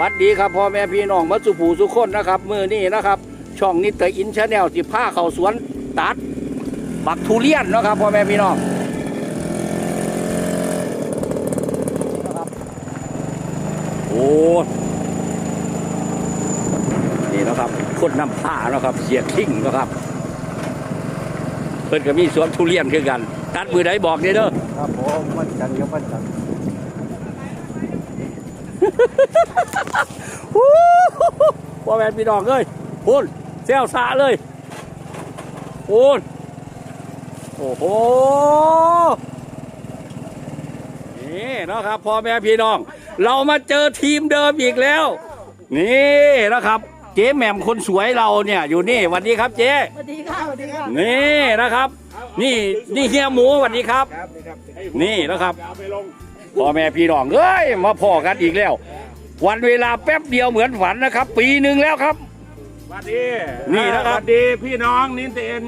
วัสดีครับพ่อแม่พี่น้องมัสุผูสุคนนะครับมือนี้นะครับ ช่องนิตอินชาแนลสิผ้าเข้าสวนตัดบักทุเรียนนะครับพ่อแม่พี่น้องนะครับโอ้นี่นะครับคนนำผ้านะครับเสียคิงนะครับเพิ่นก็มีสวนทุเรียนคือกัน ตัดมือใดบอกเด้อเด้อครับผมมันจันทร์กับมันจันทร์ พ่อแม่พี่น้องเอ้ยพูนเซลซาเลยพูนโอ้โห นี่นะครับพ่อแม่พี่น้อง เรามาเจอทีมเดิมอีกแล้ว นี่นะครับ เจ๊แหม่มคนสวยเราเนี่ยอยู่นี่สวัสดีครับเจ๊สวัสดีค่ะสวัสดีค่ะนี่นะครับ นี่นี่เฮียหมูสวัสดีครับ นี่นะครับ พ่อแม่พี่น้องเอ้ยมาพอกันอีกแล้ว วันเวลาแป๊บเดียวเหมือนฝันนะครับ ปีหนึ่งแล้วครับ สวัสดีนี่นะครับ สวัสดีพี่น้องนินเตน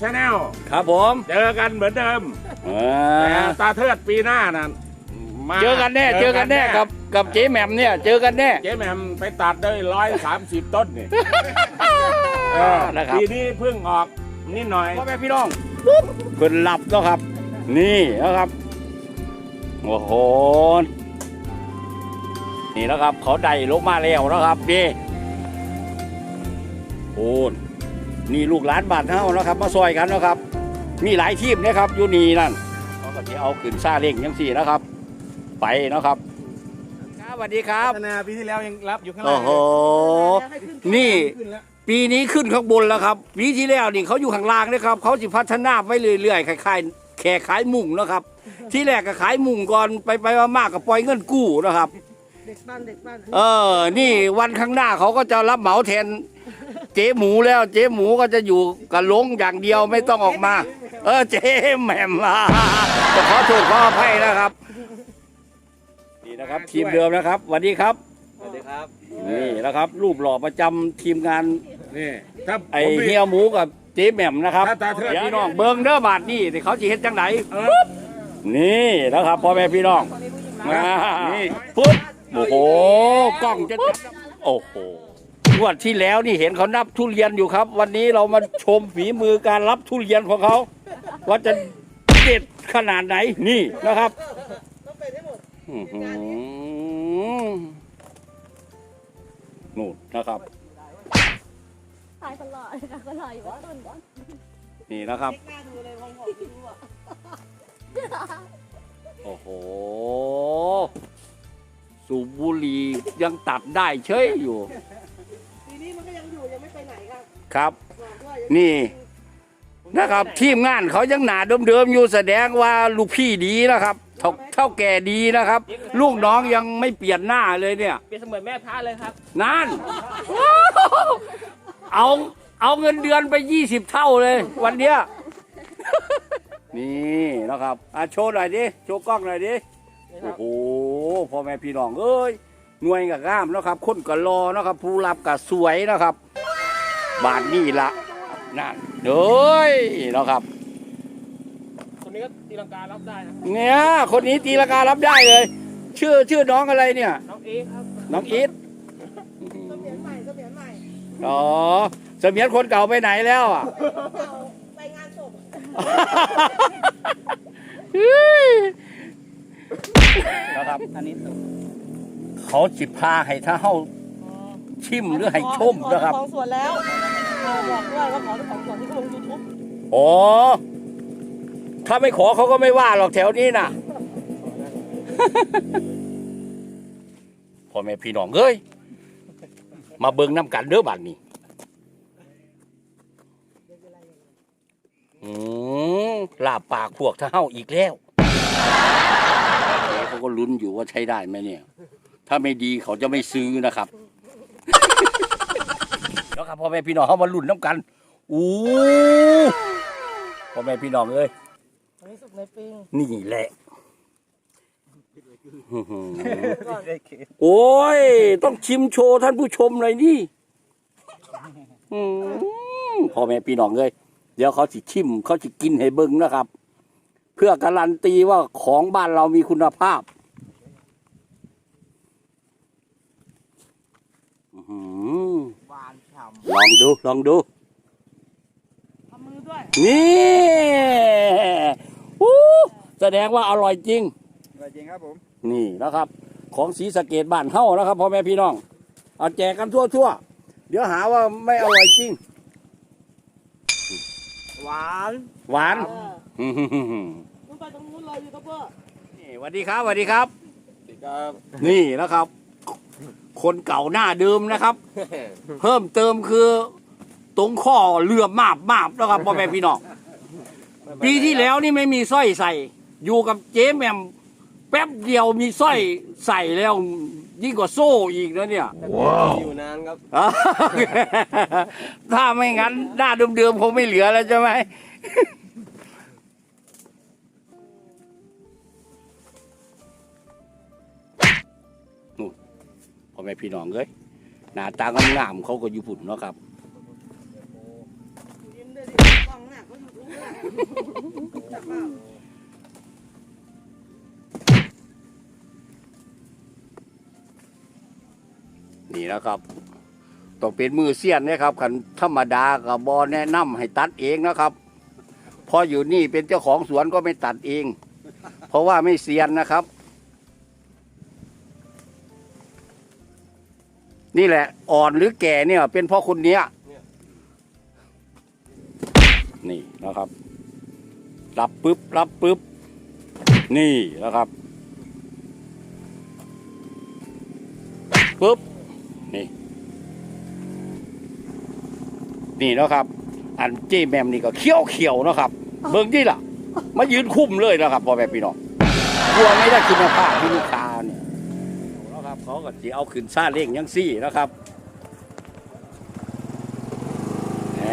ชาแนลครับผมเจอกันเหมือนเดิมอ่แต่าตาเทิดปีหน้านั่นมาเจอกันแน่เจอกันแน่กับกับเจ๊แหม่มเนี่ย เจอกันแน่ เจ๊แหม่มไปตัดได้ร้อยสามสิบต้นนี่เออนะครับ ปีนี้เพิ่งออกนิดหน่อย พ่อแม่พี่น้องปุ๊บเพิ่นหลับแล้วครับ นี่นะครับ โอ้โห นี่นะครับ เขาได้ลงมาแล้วนะครับนี่โอ้นนี่ลูกหลานบ้านเฮานะครับ มาซอยกันนะครับ มีหลายทีมนะครับอยู่นี่นั่นเขาก็จะเอาขึ้นซาเล้งยังสี่นะครับ ไปนะครับครับสวัสดีครับพัฒนาปีที่แล้วยังรับอยู่ข้างล่าโอ้งโห นี่ ขึ้นแล้วปีนี้ขึ้นข้างบนแล้วครับปีที่แล้วนี่เขาอยู่ข้างล่างนะครับ เขาสิพัฒนาไปเรื่อยๆคล้ายๆแค่ขายมุงนะครับ ที่แรกก็ขายมุงก่อนไปไปๆมากๆก็ปล่อยเงินกู้นะครับ เด็กบ้านเด็กบ้านเออ นี่วันข้างหน้าเขาก็จะรับเหมาแทน เจ๊หมูแล้ว เจ๊หมูก็จะอยู่กับลงอย่างเดียวไม่ต้องออกมา เออ เจ๊แหม่มอะก็ขอโทษขออภัยนะครับนี่นะครับ ทีมเดิมนะครับสวัสดีครับสวัสดีครับนี่นะครับ รูปหล่อประจำทีมงาน นี่ถ้าไอผมมี เฮียหมูกับเจ๊แหม่มนะครับถ้าตาเทิดดี๋ยวพี่น้องเบิ้งเด้อบาทนี่ที่เขาจีเฮ็ดจังไหน เออ นี่นะครับพ่อแม่พี่น้องมานี่ปุ๊บโอ้โหกล้องจะโอ้โหงวดที่แล้วนี่เห็นเขานับทุเรียนอยู่ครับ วันนี้เรามาชมฝีมือการรับทุเรียนของเขา ว่าจะเด็ดขนาดไหนนี่นะครับอื้อหือนู่นนะครับ ตายตลอดนะก็รออยู่ว่าต้นก่อน นี่นะครับหน้าดูเลยมองหอกดูอะ โอ้โห สูบบุหรี่ยังตัดได้เฉยอยู่ปีนี้มันก็ยังอยู่ยังไม่ไปไหนครับครับ บอกด้วยนี่ นะครับ ทีมงานเขายังหนาเดิมๆอยู่แสดงว่าลูกพี่ดีนะครับเท่าเท่าแก่ดีนะครับ ลูกน้องยังไม่เปลี่ยนหน้าเลยเนี่ย เปรียบเสมือนแม่พระเลยครับ นั่น เอา เอาเงินเดือนไปยี่สิบเท่าเลย วันเนี้ย นี่นะครับอะโชว์หน่อยดิโชว์กล้องหน่อยดิโอ้โหพ่อแม่พี่น้องเอ้ยหน่วยกับง่ามนะครับคนกับรอนะครับ ผู้รับกับสวยนะครับ บาทนี่ละนั่นเด้ยนะครับคนนี้ก็ตีลังการับได้นะเนี่ยคนนี้ตีราคารับได้เลย ชื่อชื่อน้องอะไรเนี่ย น้องเอครับน้องอีทเสมียนใหม่เสมียนใหม่อ๋อเสมียนคนเก่าไปไหนแล้วอะเก่าไปงานศ พนะครับ อันนี้เขาจิพาให้ถ้าเฮาชิมหรือให้ชมนะครับ ของสวนแล้วบอกด้วยว่าขอเจ้าของสวนที่เขาลงยูทูบอ๋อ ถ้าไม่ขอเขาก็ไม่ว่าหรอกแถวนี้น่ะ พ่อแม่พี่น้องเอ้ย มาเบิ่งน้ำกันเด้อบัดนี้ อืม ลาบปากพวกถ้าเฮาอีกแล้วเขาก็ลุ้นอยู่ว่าใช้ได้ไหมเนี่ย ถ้าไม่ดีเขาจะไม่ซื้อนะครับแล้วครับพ่อแม่พี่น้องเขามาลุ้นน้ำกันอู้พ่อแม่พี่น้องเอ้ยอันนี้สุกในปิงนี่แหละอื้อหือโอ้ย ต้องชิมโชว์ท่านผู้ชมเลยนี่อืมพ่อแม่พี่น้องเลย เดี๋ยวเขาสิชิม เขาสิกินให้เบิ้งนะครับ เพื่อการันตีว่าของบ้านเรามีคุณภาพหือหวานฉ่ลองดูลองดูทำมือด้วยนี่วู้แสดงว่าอร่อยจริงำอร่อยจริงครับผม นี่นะครับ ของสีสะเกดบ้านเฮ้านะครับพ่อแม่พี่น้อง เอาแจกกันทั่วทั่วๆเดี๋ยวหาว่าไม่อร่อยจริง หวานหวานเอออื้อหือหือหือมึงไปตรงนู้นเลยยูทูบเบอร์นี่สวัสดีครับสวัสดีครับครับ นี่นะครับ คนเก่าหน้าเดิมนะครับ เพิ่มเติมคือ ตรงข้อเลือบมาบมาบนะครับพ่อแม่พี่น้องปีที่แล้วนี่ไม่มีสร้อยใส่ อยู่กับเจ๊แหม่ม แป๊บเดียวมีสร้อยใส่แล้วยิ่งกว่าโซ่อีกนะเนี่ยอยู่นานครับอ่าถ้าไม่งั้นหน้าเดิมๆคงไม่เหลือแล้วใช่ไหมนู่นพ่อแม่พี่น้องเอ้ยหน้าตางามๆเขาก็อยู่ผุ่นเนาะครับ นี่นะครับต้องเป็นมือเสี้ยนนะครับขันธรรมดากับบอแนะนำให้ตัดเองนะครับ พออยู่นี่เป็นเจ้าของสวนก็ไม่ตัดเอง เพราะว่าไม่เซียนนะครับ นี่แหละ อ่อนหรือแก่เนี่ย เป็นเพราะคนเนี้ยนี่นะครับ รับปึ๊บรับปึ๊บนี่นะครับปึ๊บ นี่ นี่เนาะครับ อันเจแมมนี่ก็เขียวเขียวๆเนาะครับ เบิ่งที่ล่ะ มายืนคุ้มเลยนะครับพ่อแม่พี่น้องกลัวไม่ได้คุณภาพที่ลูกค้าเนี่ยเอาละครับเขาก็จะเอาขึ้นซาเล้งยังซี่นะครับแหม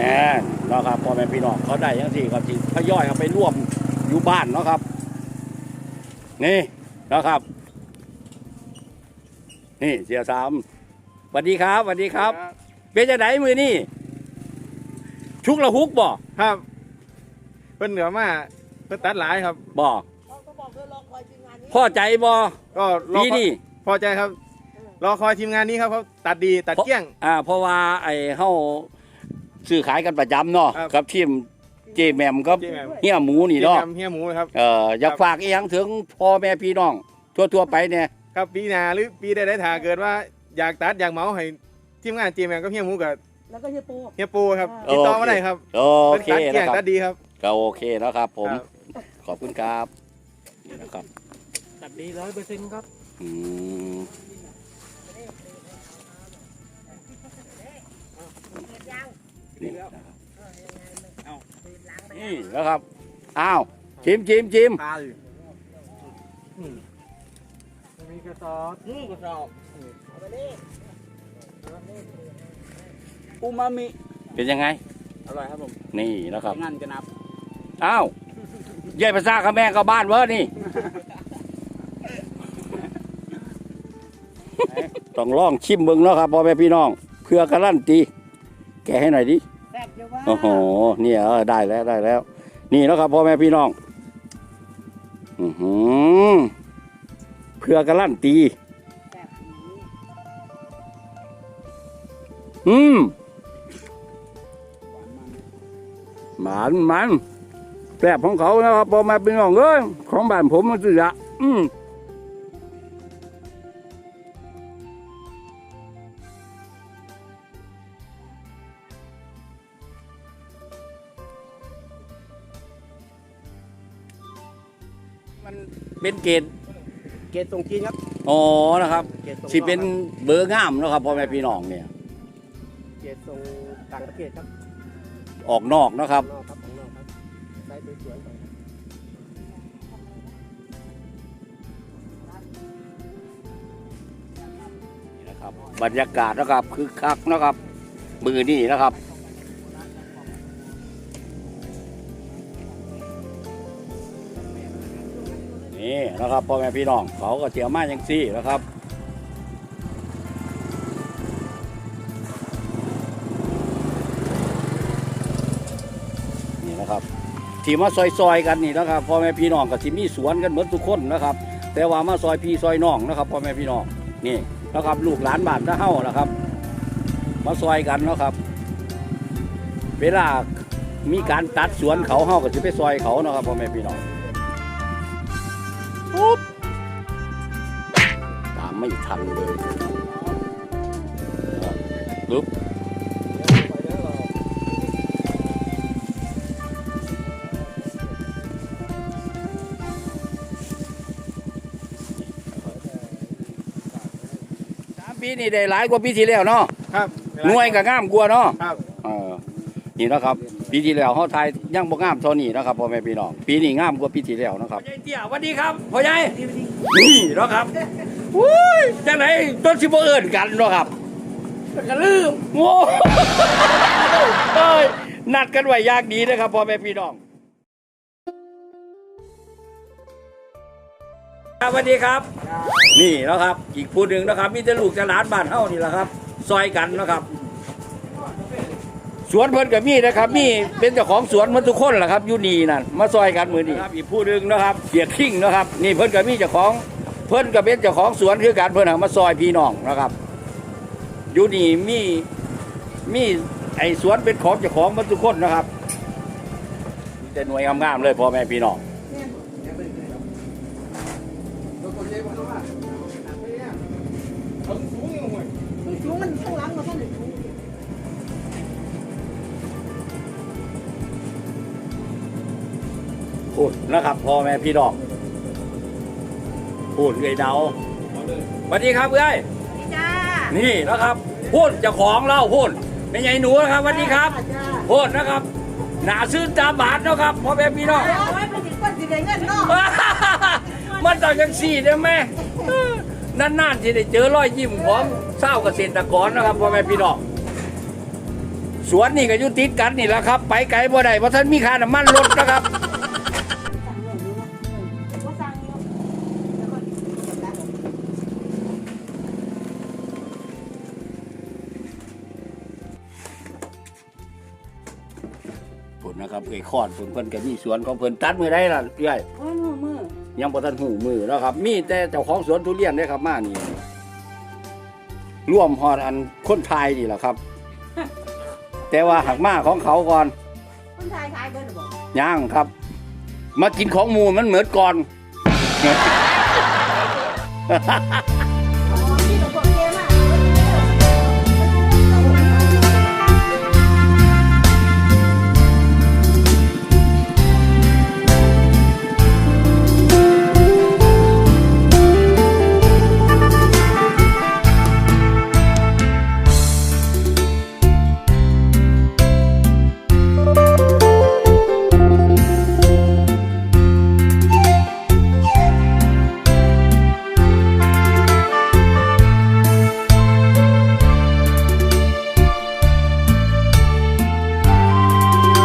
เนาะครับพ่อแม่พี่น้องเขาได้ยังซี่ก็จิทยอยเอาไปร่วมอยู่บ้านเนาะครับ นี่นะครับ นี่เสียสามส วัสดีครับสวัสดีครับ เป็นจะไหนมือนี่ชุกละฮุกบ่ครับเพิ่นเหนือมาเพิ่นตัดหลายครับบ่เขาก็บอกเธอรอคอยทีมงานนี้พ่อใจบ่ก็รอปีนี่พอใจครับ รอคอยทีมงานนี้ครับเขาตัดดีตัดเกลี้ยงอ่าเพราะว่าไอ้เฮาซื้อขายกันประจำเนาะครับกับทีมเจแหมมกับเจ๊แหม่มเฮียหมูนี่เนาะเจ๊แหม่มเฮียหมูครับเอ่ออยากครับฝากอีหยังถึงพ่อแม่พี่น้องทั่วๆไปเนี่ยครับปีหนาหรือปีใดๆถ้าเกิดว่า อยากตัดอยากเหมาให้ทีมงานเจแมนก็เฮียหมูกับแล้วก็เฮียปูเฮียปูครับโอเคติดต่อมาได้ครับโอเป็นเคตัดเกลี้ยนะงครัตับดดีครับก็โอเคนะครับ ผมครับ ขอบคุณครับนี่นะครับตัดดีร้อยเปอร์เซ็นต์ครับ อืมนี่นะครับนี่นะครับอ้าวชิมชิมชิมมีกระสอบนี่กระสอบ อูมามิ เป็นยังไง อร่อยครับผมนี่นะครับงั้นจะนับ อ้าวเย่ภาษาข้าแม่กับบ้านเวอนี่ ต้องลองชิมเบิ่งเนาะครับพ่อแม่พี่น้อง เพื่อการันตี แกะให้หน่อยดิแซ่บเยอะว่าโอ้โหเนี่ยเออได้แล้วได้แล้ว นี่แล้วครับพ่อแม่พี่น้อง อือหือเพื่อการันตี อืมหมานมันแซ่บของเขานะครับพ่อแม่พี่น้องเอ้ยของบ้านผมมันสุดยอดอืมมันเป็นเกณฑ์เกตส่งจีนครับ อ๋อนะครับ เกตส่งสิเป็นเบอร์งามเนาะครับพ่อแม่พี่น้องเนี่ย เกตส่งต่างประเทศครับออกนอกเนาะครับ นอกครับของนอกครับไซส์สวยๆครับนี่นะครับ บรรยากาศนะครับคึกคักนะครับ มือนี่นะครับ นี่นะครับพ่อแม่พี่น้องเขาก็เสียมาอย่างซี่นะครับ ที่มาซอยๆกันนี่นะครับพ่อแม่พี่น้องกับที่มีสวนกันเหมือนทุกคนนะครับ แต่ว่ามาซอยพี่ซอยน้องนะครับพ่อแม่พี่น้องนี่นะครับลูกหลานบ้านตะเฮ้านะครับ มาซอยกันเนาะครับ เวลามีการตัดสวนเขาเฮาก็จะไปซอยเขาเนาะครับพ่อแม่พี่น้องปุ๊บตามไม่ทันเลยปุ๊บ นี่ได้หลายกว่าปีที่แล้วเนาะครับหน่วยก็งามกว่าเนาะครับเออนี่นะครับ ปีที่แล้วเขาทายยังบ่งามเท่านี้นะครับพ่อแม่พี่น้องปีนี้งามกว่าปีที่แล้วนะครับพ่อใหญ่เตี้ยสวัสดีครับพ่อใหญ่นี่เนาะครับอุ้ยจังไหนต้นสิบ่เอิ้นกันเนาะครับก็ลืมโง่เอ้ยนัดกันไว้อยากดีนะครับพ่อแม่พี่น้อง ครับสวัสดีครับ นี่เนาะครับ อีกผู้หนึ่งนะครับ มีแต่ลูกจะหลานบ้านเฮานี่แหละครับ ซอยกันเนาะครับ สวนเพิ่นกับมีนะครับ มีเป็นเจ้าของสวนเหมันทุกคนแหละครับอยู่นี่นั่นมาซอยกันมือนี้ครับอีกผู้หนึ่งนะครับเสียคิงนะครับ นี่เพิ่นกับมีเจ้าของเพิ่นกับเป็นเจ้าของสวนคือการเพิ่นหามาซอยพี่น้องนะครับอยู่นี่มีมีไอ้สวนเป็นของเจ้าของเหมันทุกคนนะครับมีแต่หน่วยงามๆเลยพ่อแม่พี่น้อง พูดนะครับพ่อแม่พี่น้องพูดเอ้ยเดาสวัสดีครับเอ้ยจ้านี่นะครับพูดเจ้าของเล่าพูดเป็นไงหนูนะครับสวัสดีครับพูดนะครับ หนาซื้อตาบาทนะครับพ่อแม่พี่น้องเอาไว้เป็นสิคนสิได้เงินเนาะมันต่างกันสี่ได้ไหมนานๆที่ได้เจอรอยยิ้มของเศร้าวเกษตรกรนะครับพ่อแม่พี่น้องสวนนี่ก็อยู่ติดกันนี่แหละครับ ไปไกลบ่ได้เพราะท่านมีค่าน้ำมันรถนะครับ ครับเอ้ยคอดผลเพิ่นก็มีสวนของเพิ่นตัดมือได้ล่ะเอ้ยมือมือยังบ่ทันหูมือแล้วครับ มีแต่เจ้าของสวนทุเรียนเด้ครับมานี่ร่วมฮอดอันคนไทยนี่แหละครับ แต่ว่าหักมาของเขาก่อนคนไทยขายเบิดบ่ย่างครับ มากินของหมูมันเหมือนก่อน